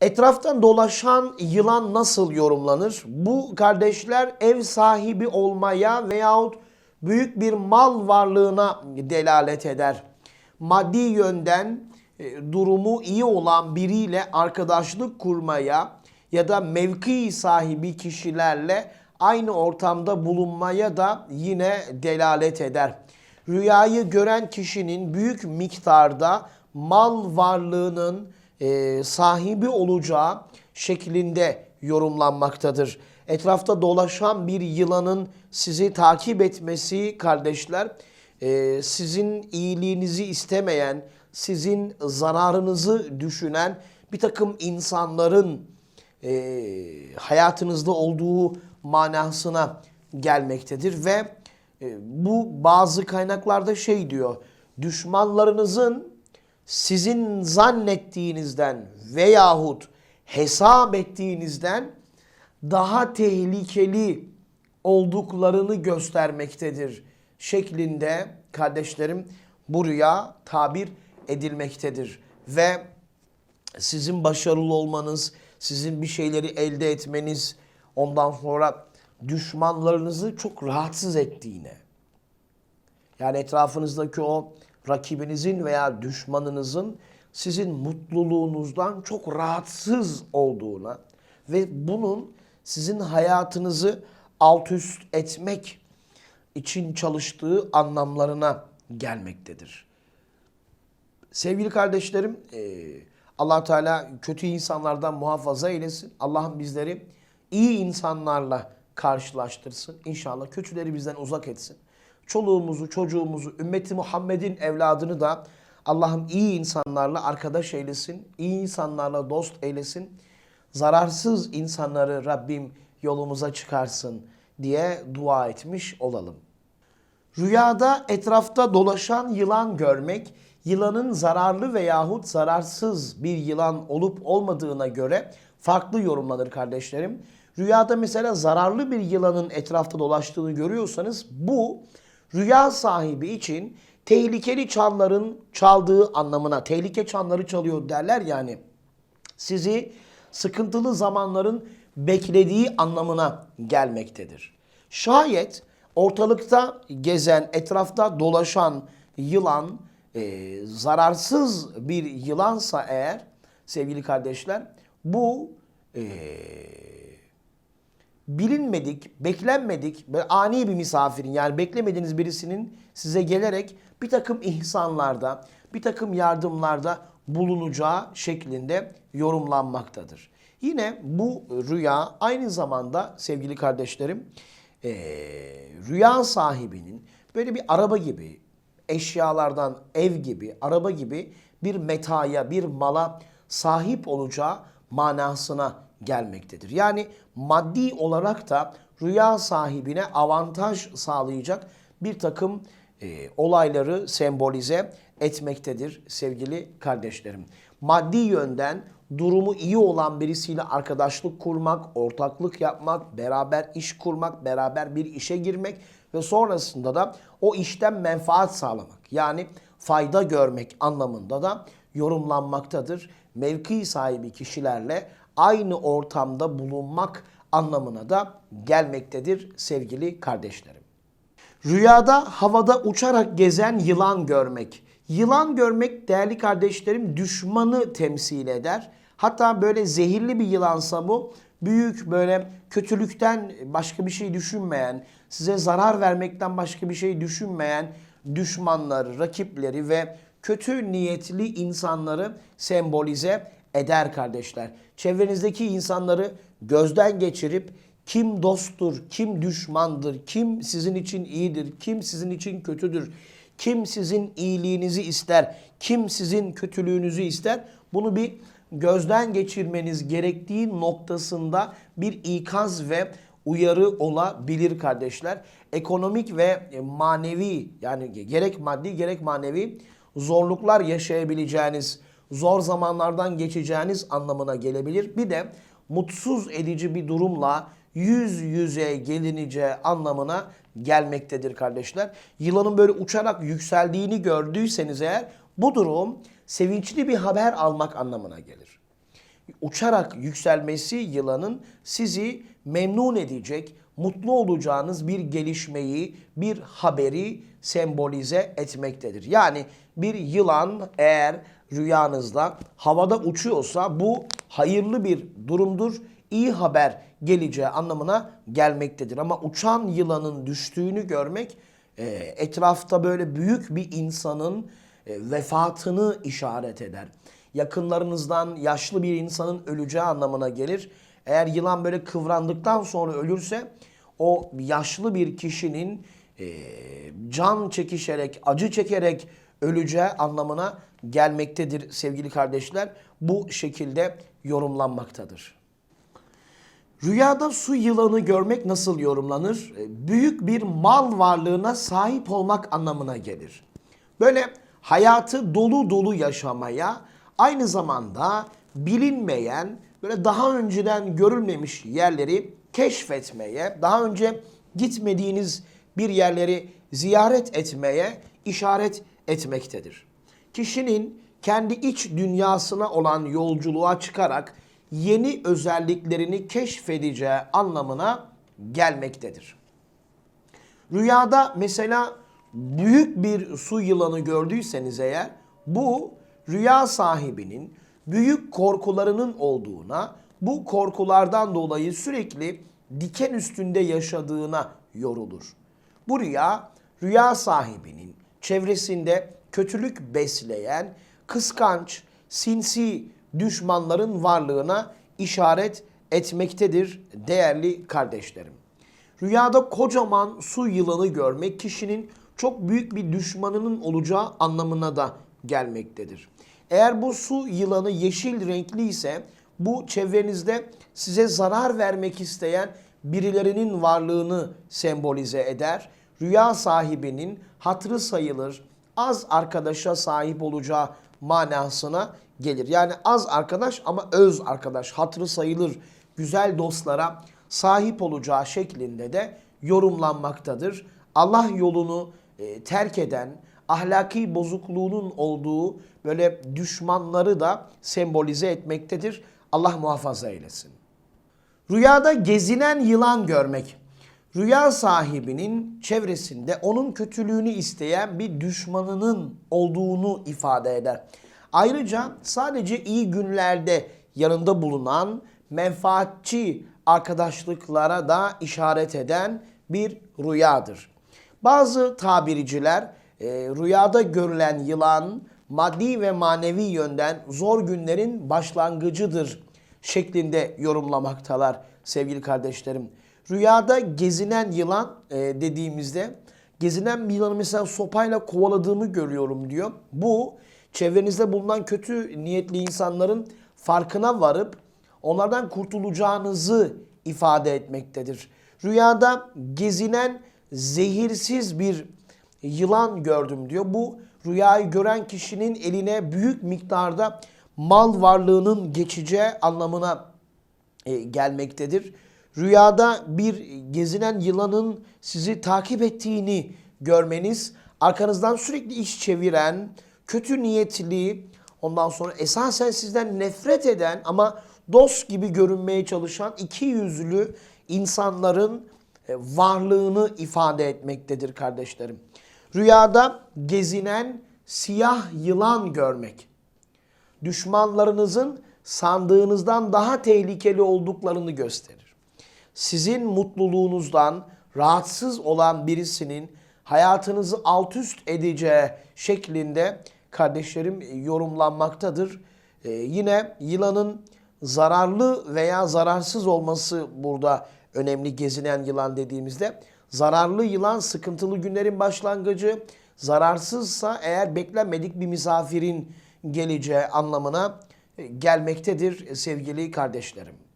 Etraftan dolaşan yılan nasıl yorumlanır? Bu kardeşler ev sahibi olmaya veyahut büyük bir mal varlığına delalet eder. Maddi yönden e, durumu iyi olan biriyle arkadaşlık kurmaya ya da mevki sahibi kişilerle aynı ortamda bulunmaya da yine delalet eder. Rüyayı gören kişinin büyük miktarda mal varlığının e, sahibi olacağı şeklinde yorumlanmaktadır. Etrafta dolaşan bir yılanın sizi takip etmesi kardeşler, e, sizin iyiliğinizi istemeyen, sizin zararınızı düşünen bir takım insanların e, hayatınızda olduğu manasına gelmektedir ve e, bu bazı kaynaklarda şey diyor, düşmanlarınızın sizin zannettiğinizden veyahut hesap ettiğinizden daha tehlikeli olduklarını göstermektedir şeklinde kardeşlerim bu rüya tabir edilmektedir. Ve sizin başarılı olmanız, sizin bir şeyleri elde etmeniz, ondan sonra düşmanlarınızı çok rahatsız ettiğine, yani etrafınızdaki o rakibinizin veya düşmanınızın sizin mutluluğunuzdan çok rahatsız olduğuna ve bunun sizin hayatınızı alt üst etmek için çalıştığı anlamlarına gelmektedir. Sevgili kardeşlerim, eee, allah Teala kötü insanlardan muhafaza eylesin. Allah'ım bizleri iyi insanlarla karşılaştırsın. İnşallah kötüleri bizden uzak etsin. Çoluğumuzu, çocuğumuzu, ümmeti Muhammed'in evladını da Allah'ım iyi insanlarla arkadaş eylesin. iyi insanlarla dost eylesin. Zararsız insanları Rabbim yolumuza çıkarsın diye dua etmiş olalım. Rüyada etrafta dolaşan yılan görmek, yılanın zararlı veyahut zararsız bir yılan olup olmadığına göre farklı yorumlanır kardeşlerim. Rüyada mesela zararlı bir yılanın etrafta dolaştığını görüyorsanız bu rüya sahibi için tehlikeli çanların çaldığı anlamına, tehlike çanları çalıyor derler yani. Sizi sıkıntılı zamanların beklediği anlamına gelmektedir. Şayet ortalıkta gezen, etrafta dolaşan yılan e, zararsız bir yılansa eğer sevgili kardeşler bu e, bilinmedik, beklenmedik, ani bir misafirin yani beklemediğiniz birisinin size gelerek bir takım ihsanlarda, bir takım yardımlarda bulunacağı şeklinde yorumlanmaktadır. Yine bu rüya aynı zamanda sevgili kardeşlerim eee, rüya sahibinin böyle bir araba gibi, eşyalardan ev gibi, araba gibi bir metaya, bir mala sahip olacağı manasına gelmektedir. Yani maddi olarak da rüya sahibine avantaj sağlayacak bir takım e, olayları sembolize etmektedir sevgili kardeşlerim. Maddi yönden durumu iyi olan birisiyle arkadaşlık kurmak, ortaklık yapmak, beraber iş kurmak, beraber bir işe girmek ve sonrasında da o işten menfaat sağlamak yani fayda görmek anlamında da yorumlanmaktadır. Mevki sahibi kişilerle aynı ortamda bulunmak anlamına da gelmektedir sevgili kardeşlerim. Rüyada havada uçarak gezen yılan görmek. Yılan görmek değerli kardeşlerim düşmanı temsil eder. Hatta böyle zehirli bir yılansa bu büyük böyle kötülükten başka bir şey düşünmeyen, size zarar vermekten başka bir şey düşünmeyen düşmanları, rakipleri ve kötü niyetli insanları sembolize eder kardeşler. Çevrenizdeki insanları gözden geçirip kim dosttur, kim düşmandır, kim sizin için iyidir, kim sizin için kötüdür, kim sizin iyiliğinizi ister, kim sizin kötülüğünüzü ister. Bunu bir gözden geçirmeniz gerektiği noktasında bir ikaz ve uyarı olabilir kardeşler. Ekonomik ve manevi yani gerek maddi gerek manevi zorluklar yaşayabileceğiniz, zor zamanlardan geçeceğiniz anlamına gelebilir. Bir de mutsuz edici bir durumla yüz yüze gelineceği anlamına gelmektedir kardeşler. Yılanın böyle uçarak yükseldiğini gördüyseniz eğer bu durum sevinçli bir haber almak anlamına gelir. uçarak yükselmesi yılanın sizi memnun edecek, mutlu olacağınız bir gelişmeyi, bir haberi sembolize etmektedir. Yani bir yılan eğer rüyanızda havada uçuyorsa bu hayırlı bir durumdur. iyi haber geleceği anlamına gelmektedir. Ama uçan yılanın düştüğünü görmek e, etrafta böyle büyük bir insanın e, vefatını işaret eder. Yakınlarınızdan yaşlı bir insanın öleceği anlamına gelir. Eğer yılan böyle kıvrandıktan sonra ölürse o yaşlı bir kişinin e, can çekişerek, acı çekerek öleceği anlamına gelmektedir sevgili kardeşler. Bu şekilde yorumlanmaktadır. Rüyada su yılanı görmek nasıl yorumlanır? E, Büyük bir mal varlığına sahip olmak anlamına gelir. Böyle hayatı dolu dolu yaşamaya, aynı zamanda bilinmeyen, böyle daha önceden görülmemiş yerleri keşfetmeye, daha önce gitmediğiniz bir yerleri ziyaret etmeye işaret etmektedir. Kişinin kendi iç dünyasına olan yolculuğa çıkarak yeni özelliklerini keşfedeceği anlamına gelmektedir. Rüyada mesela büyük bir su yılanı gördüyseniz eğer bu rüya sahibinin büyük korkularının olduğuna, bu korkulardan dolayı sürekli diken üstünde yaşadığına yorulur. Bu rüya rüya sahibinin çevresinde kötülük besleyen, kıskanç, sinsi düşmanların varlığına işaret etmektedir değerli kardeşlerim. Rüyada kocaman su yılanı görmek kişinin çok büyük bir düşmanının olacağı anlamına da gelmektedir. Eğer bu su yılanı yeşil renkli ise bu çevrenizde size zarar vermek isteyen birilerinin varlığını sembolize eder. Rüya sahibinin hatırı sayılır, az arkadaşa sahip olacağı manasına gelir. Yani az arkadaş ama öz arkadaş, hatırı sayılır, güzel dostlara sahip olacağı şeklinde de yorumlanmaktadır. Allah yolunu e, terk eden, ahlaki bozukluğunun olduğu böyle düşmanları da sembolize etmektedir. Allah muhafaza eylesin. Rüyada gezinen yılan görmek. Rüya sahibinin çevresinde onun kötülüğünü isteyen bir düşmanının olduğunu ifade eder. Ayrıca sadece iyi günlerde yanında bulunan menfaatçi arkadaşlıklara da işaret eden bir rüyadır. Bazı tabirciler e, rüyada görülen yılan maddi ve manevi yönden zor günlerin başlangıcıdır şeklinde yorumlamaktalar sevgili kardeşlerim. Rüyada gezinen yılan e, dediğimizde gezinen bir yılanı mesela sopayla kovaladığımı görüyorum diyor. Bu çevrenizde bulunan kötü niyetli insanların farkına varıp onlardan kurtulacağınızı ifade etmektedir. Rüyada gezinen zehirsiz bir yılan gördüm diyor. Bu rüyayı gören kişinin eline büyük miktarda mal varlığının geçeceği anlamına e, gelmektedir. Rüyada bir gezinen yılanın sizi takip ettiğini görmeniz, arkanızdan sürekli iş çeviren, kötü niyetli, ondan sonra esasen sizden nefret eden ama dost gibi görünmeye çalışan iki yüzlü insanların e, varlığını ifade etmektedir kardeşlerim. Rüyada gezinen siyah yılan görmek. Düşmanlarınızın sandığınızdan daha tehlikeli olduklarını gösterir. Sizin mutluluğunuzdan rahatsız olan birisinin hayatınızı alt üst edeceği şeklinde kardeşlerim yorumlanmaktadır. Ee, yine yılanın zararlı veya zararsız olması burada önemli gezinen yılan dediğimizde. Zararlı yılan sıkıntılı günlerin başlangıcı, zararsızsa eğer beklenmedik bir misafirin geleceği anlamına gelmektedir sevgili kardeşlerim.